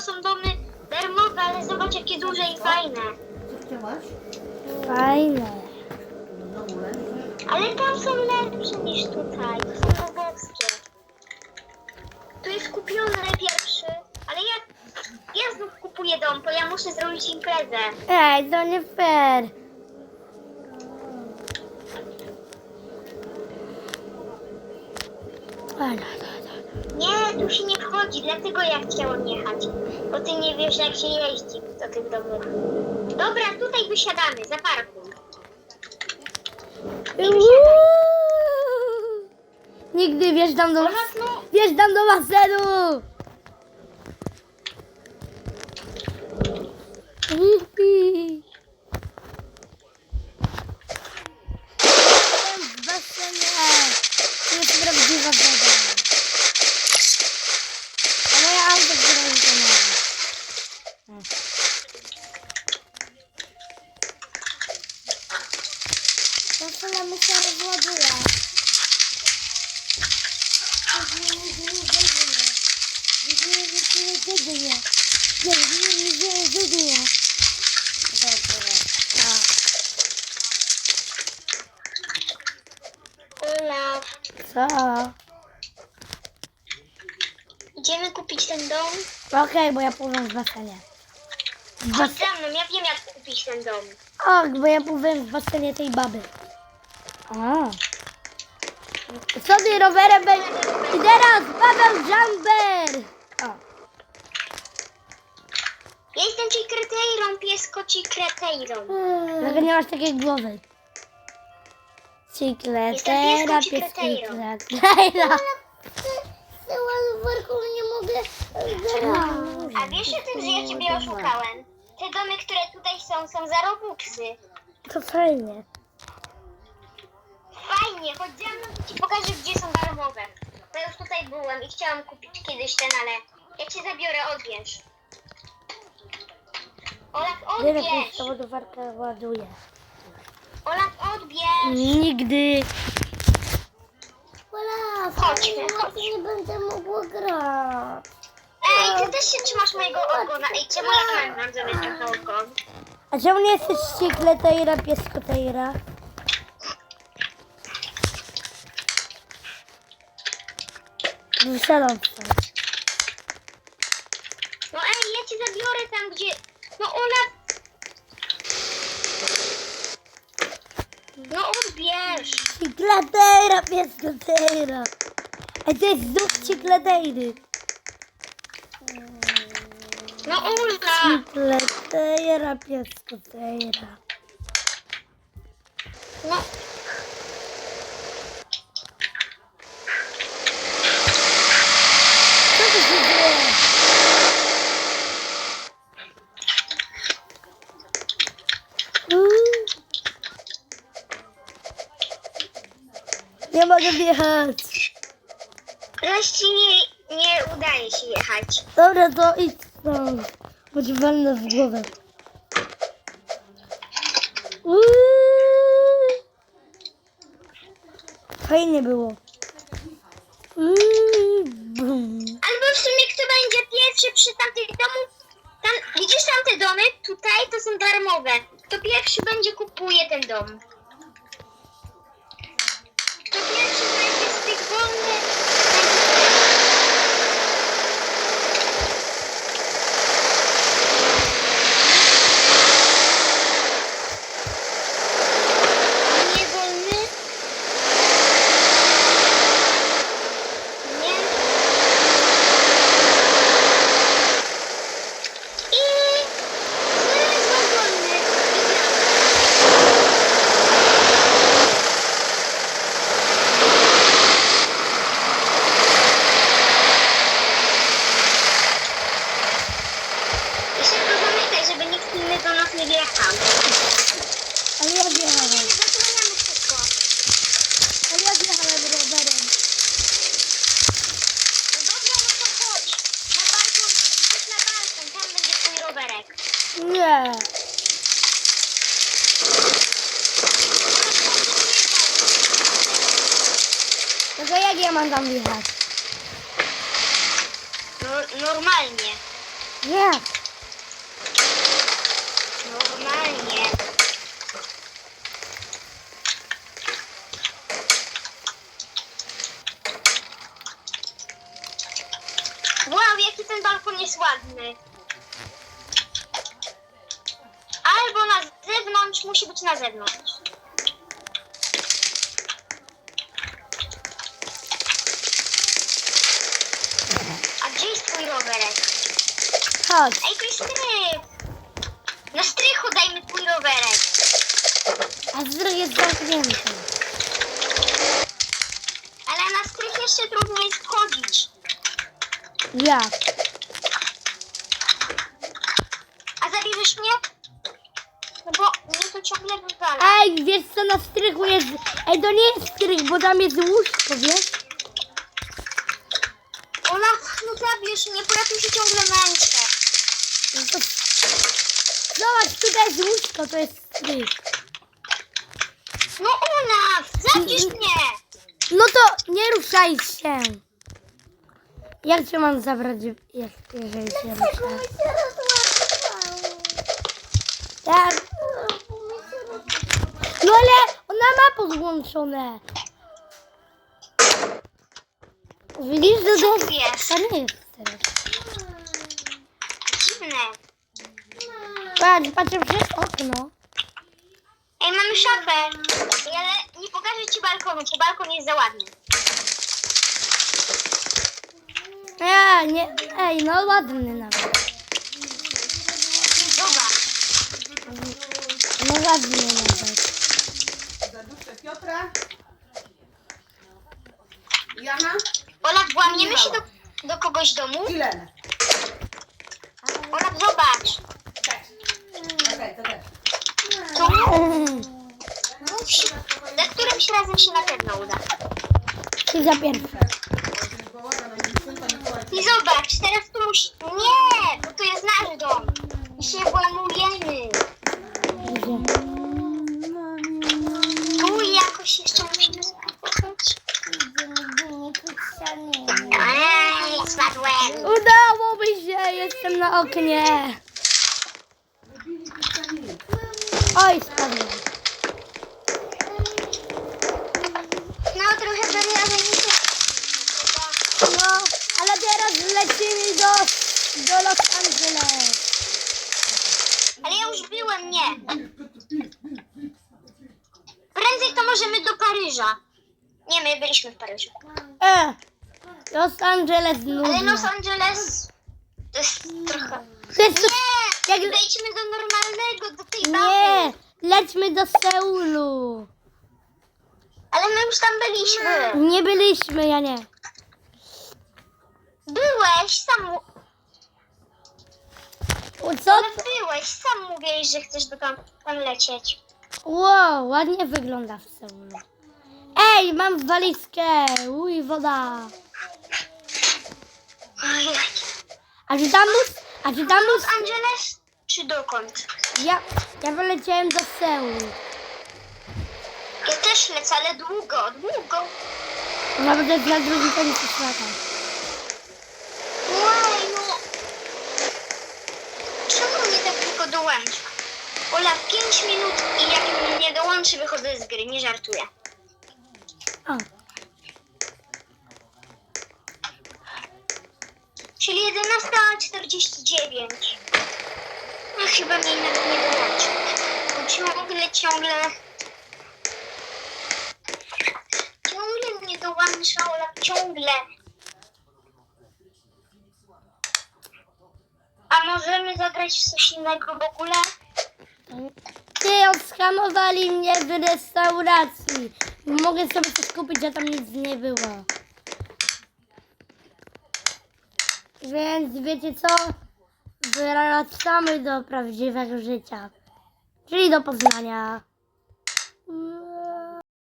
to są domy darmowe, ale zobacz jakie duże i fajne. Co chciałaś? Fajne. Ale tam są lepsze niż tutaj. To są nowowskie. Tu jest kupiony pierwszy, ale ja, ja znów kupuję dom, bo ja muszę zrobić imprezę. Ej, to nie fair. Ale, Nie, tu się nie wchodzi, dlatego ja chciałam jechać. Bo ty nie wiesz jak się jeździ do tych domów. Dobra, tutaj wysiadamy, za parku. Nigdy wjeżdżam do, Ona no, wjeżdżam do basenu. Jupi. Jestem w basenie. To jest prawdziwa woda. A moje auto, które mi to ma. Zaczynamy się rozładuje. Olaf, Co? idziemy kupić ten dom? Okej, bo ja pływam w basenie. W Chodź bas- za mną, ja wiem jak kupić ten dom. Och, bo ja pływam w basenie tej baby. O. Co ty rowerem będziesz? I teraz Paweł Jumper! O. Ja jestem ci kreteirą, piesko ci kreteirą. Dlaczego nie masz takiej głowy? Cikletera, Jestem pieską pieskletera. nie mogę. A wiesz o tym, że ja ciebie oszukałem? Te domy, które tutaj są, są za robuxy. To fajnie. Fajnie, chodź ze mną, ci pokażę, gdzie są darmowe. Bo ja już tutaj byłem i chciałam kupić kiedyś ten, ale ja cię zabiorę, odbierz. Olaf, Nie wiem, odbierz! jak ładowarka ładuje. Olaf, odbierz! Nigdy. Chodźmy, chodź. nie będę mogła grać. Ej, ty też się trzymasz mojego ogona. Ej, czemu ja mam trochę ogon? A czemu nie jesteś cikletera, pieskotera? Wysiadam stąd. No ej, ja cię zabiorę tam, gdzie... No Olaf... No odbierz! Cikletera, pieskotera. A to jest znów cikletery. No Olaf! Cikletera, pieskotera. No... Nie mogę wjechać. Raz ci nie, nie udaje się jechać. Dobra, to idź. Bo ci walnę w głowę. Uuu. Fajnie było. Uuu, bum. Albo w sumie kto będzie pierwszy przy tamtych domu... Tam, widzisz tamte domy? Tutaj to są darmowe. Kto pierwszy będzie kupuje ten dom. Thank you. I szybko zamykaj, żeby nikt inny do nas nie wjechał. Ale ja wjechałem. Zasłaniamy wszystko. Ale ja wjechałem rowerem. No dobra, no to chodź. Na balkon, chodź na balkon, tam będzie twój rowerek. Nie. Tylko jak ja mam tam wjechać? No, normalnie. Nie. Normalnie. Wow, jaki ten balkon jest ładny. Albo na zewnątrz, musi być na zewnątrz. A gdzie jest twój rowerek? Chodź. Ej, tu jest strych! Na strychu dajmy twój rowerek. A zdrowie jest zamknięty. Ale na strych jeszcze trudno jest wchodzić. Jak? Zabierzesz mnie? No bo mnie to ciągle wywala. Ej, wiesz co na strychu jest? Ej, to nie jest strych, bo tam jest łóżko, wiesz? Olaf, no zabierz mnie, bo ja tu się ciągle męczę. No to... Zobacz, tutaj jest łóżko, to jest strych. No Olaf, zabierz mnie! No to nie ruszaj się. Jak cię mam zabrać, jak- jeżeli się ruszasz? Tak. No ale ona ma podłączone. Widzisz, że Co to, jest? to nie jest teraz. Dziwne. Patrz, patrzę przez okno. Ej, mamy szafę. Ale nie pokażę ci balkonu, bo balkon jest za ładny. Nie, nie, ej, no ładny nawet. No ładny nawet. Zaduszę Piotra. Jana Olaf, włamniemy się do, do kogoś domu? i Lenę. Olaf, zobacz. Też. Okej, to też. Tu Mm, mów się. Za którymś razem się na pewno uda. Ty za pierwszy. I zobacz, teraz tu musi... Nie, bo to jest nasz dom. I się włamujemy. Tu jakoś jeszcze musimy spróbować. Ej, spadłem. Udało mi się, jestem na oknie. Oj, spadłem. No trochę bariary nie się... No, ale teraz lecimy do, do Los Angeles. Ale ja już byłem, nie. Prędzej to możemy do Paryża. Nie, my byliśmy w Paryżu. E, Los Angeles Ale Los. Angeles to jest trochę... Jest, Nie! jak, Wejdźmy do normalnego, do tej nie, baby. lećmy do Seulu. Ale my już tam byliśmy. Nie byliśmy, ja nie. Byłeś, sam, mu- O, Co? ale byłeś, sam mówiłeś, że chcesz do tam, tam lecieć. Wow, ładnie wygląda w Seulu. Ej, mam walizkę. Uj, woda. Ojej. A czy tam mus, a czy tam mus, Los Angeles czy dokąd? ja, ja wyleciałem do Seulu. Ja też lecę, ale długo, długo. Nawet jest na drugim końcu świata. Oj, no. Czemu mnie tak tylko dołącza? Ola, 5 minut i jak nie dołączy, wychodzę z gry, nie żartuję. O, Czyli 11.49. No chyba mnie nawet nie dołączy. Bo ciągle, ciągle... Ciągle mnie dołącza, Ola, ciągle. A możemy zagrać w coś innego w ogóle? Ty, odskamowali mnie w restauracji. Mogę sobie coś kupić, a tam nic nie było. Więc wiecie co? Wracamy do prawdziwego życia. Czyli do Poznania.